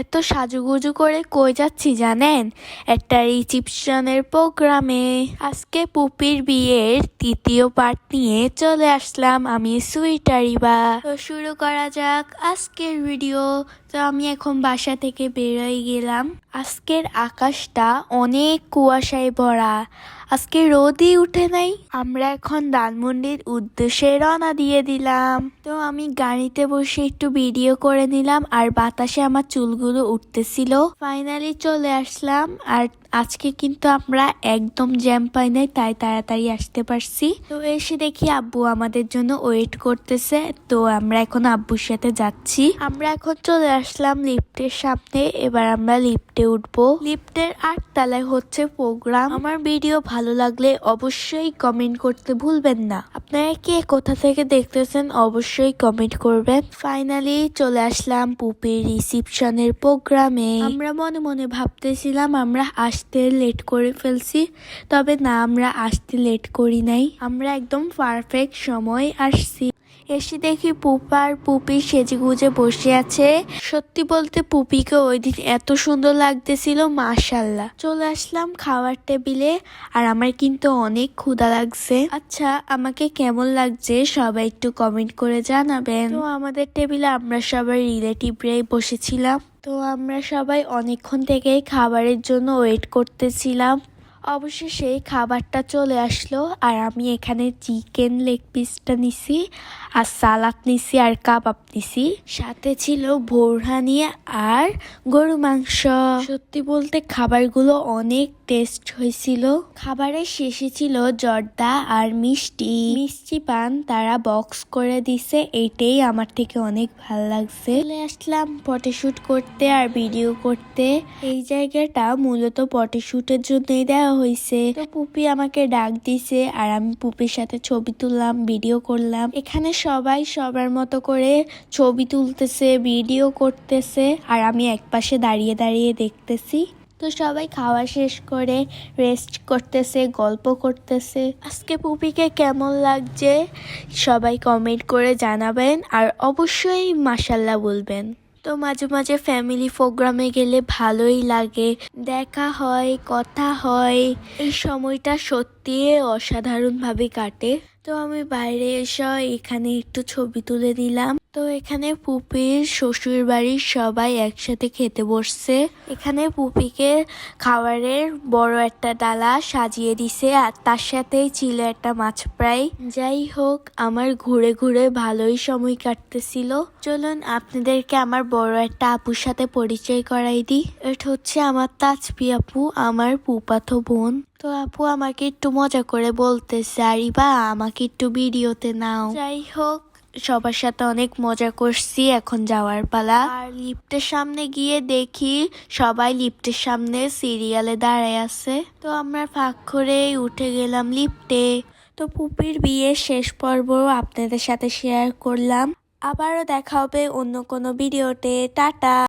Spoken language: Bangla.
এত সাজুগুজু করে কই যাচ্ছি জানেন? একটা রিসিপশনের প্রোগ্রামে। আজকে পুপির বিয়ের তৃতীয় পার্ট নিয়ে চলে আসলাম আমি সুইটারিবা তো শুরু করা যাক আজকের ভিডিও তো আমি এখন বাসা থেকে বেরোয় গেলাম। আজকের আকাশটা অনেক কুয়াশায় ভরা। আজকে রোদই উঠে নাই। আমরা এখন ধানমন্ডির উদ্দেশ্যে রওনা দিয়ে দিলাম। তো আমি গাড়িতে বসে একটু ভিডিও করে নিলাম আর বাতাসে আমার চুলগুলো উঠতেছিল। ফাইনালি চলে আসলাম আর আজকে কিন্তু আমরা একদম জ্যাম পাই নাই, তাই তাড়াতাড়ি আসতে পারছি। তো এসে দেখি আব্বু আমাদের জন্য ওয়েট করতেছে, তো আমরা এখন আব্বুর সাথে যাচ্ছি। আমরা এখন চলে আসলাম লিফটের সামনে, এবার আমরা লিফটে উঠবো। লিফটের আট তলায় হচ্ছে প্রোগ্রাম আমার ভিডিও ভালো লাগলে অবশ্যই কমেন্ট করতে ভুলবেন না। আপনারা কে কোথা থেকে দেখতেছেন, অবশ্যই কমেন্ট করবেন। ফাইনালি চলে আসলাম পুপির রিসিপশনের প্রোগ্রামে। আমরা মনে মনে ভাবতেছিলাম আমরা আসতে লেট করে ফেলছি, তবে না, আমরা আসতে লেট করি নাই। আমরা একদম পারফেক্ট সময় আসছি। এসে দেখি পুপা আর পুপি সেজে গুজে বসে আছে। সত্যি বলতে পুপিকে ওই দিন এত সুন্দর লাগতেছিল মাশাল্লাহ চলে আসলাম খাওয়ার টেবিলে, আর আমার কিন্তু অনেক ক্ষুধা লাগছে। আচ্ছা আমাকে কেমন লাগছে সবাই একটু কমেন্ট করে জানাবেন। তো আমাদের টেবিলে আমরা সবাই রিলেটিভরাই বসেছিলাম। তো আমরা সবাই অনেকক্ষণ থেকে খাবারের জন্য ওয়েট করতেছিলাম। অবশেষে খাবারটা চলে আসলো আর আমি এখানে চিকেন লেগ পিসটা নিছি আর সালাদ নিছি আর কাবাব নিছি। সাথে ছিল বোরহানি আর গরু মাংস। সত্যি বলতে খাবারগুলো অনেক টেস্ট হয়েছিল। খাবারের শেষে ছিল জর্দা আর মিষ্টি। মিষ্টি পান তারা বক্স করে দিছে, এটাই আমার থেকে অনেক ভালো লাগছে। চলে আসলাম ফটোশুট করতে আর ভিডিও করতে। এই জায়গাটা মূলত ফটোশুটের জন্যই দেওয়া হয়েছে তো পুপি আমাকে ডাক দিছে আর আমি পুপির সাথে ছবি তুললাম, ভিডিও করলাম। এখানে সবাই সবার মতো করে ছবি তুলতেছে, ভিডিও করতেছে আর আমি একপাশে দাঁড়িয়ে দাঁড়িয়ে দেখতেছি। তো সবাই খাওয়া শেষ করে রেস্ট করতেছে, গল্প করতেছে। আজকে পুপিকে কেমন লাগছে? সবাই কমেন্ট করে জানাবেন আর অবশ্যই মাসাল্লাহ বলবেন। তো মাঝে মাঝে ফ্যামিলি প্রোগ্রামে গেলে ভালোই লাগে। দেখা হয়, কথা হয়। এই সময়টা সত্যি অসাধারণভাবে কাটে। তো আমি বাইরে এসে এখানে একটু ছবি তুলে দিলাম তো এখানে পুপির শ্বশুর বাড়ির সবাই একসাথে খেতে বসছে। এখানে পুপিকে খাবারের বড় একটা ডালা সাজিয়ে দিছে আর তার সাথেই ছিল একটা মাছ প্রায় যাই হোক, আমার ঘুরে ঘুরে ভালোই সময় কাটতেছিল। চলুন আপনাদেরকে আমার বড় একটা আপুর সাথে পরিচয় করাই দিই। এটা হচ্ছে আমার তাজপি আপু, আমার পুপাতো বোন। তো আপু, আমাকে একটু মজা করে বলতেছে, আরিবা, আমাকে একটু ভিডিওতে নাও। যাই হোক সবার সাথে অনেক মজা করছি এখন যাওয়ার পালা। আর লিফটের সামনে গিয়ে দেখি সবাই লিফটের সামনে সিরিয়ালে দাঁড়ায় আছে। তো আমরা ফাঁক করে উঠে গেলাম লিফটে। তো পুপির বিয়ে শেষ পর্ব আপনাদের সাথে শেয়ার করলাম। আবারও দেখা হবে অন্য কোনো ভিডিওতে। টাটা!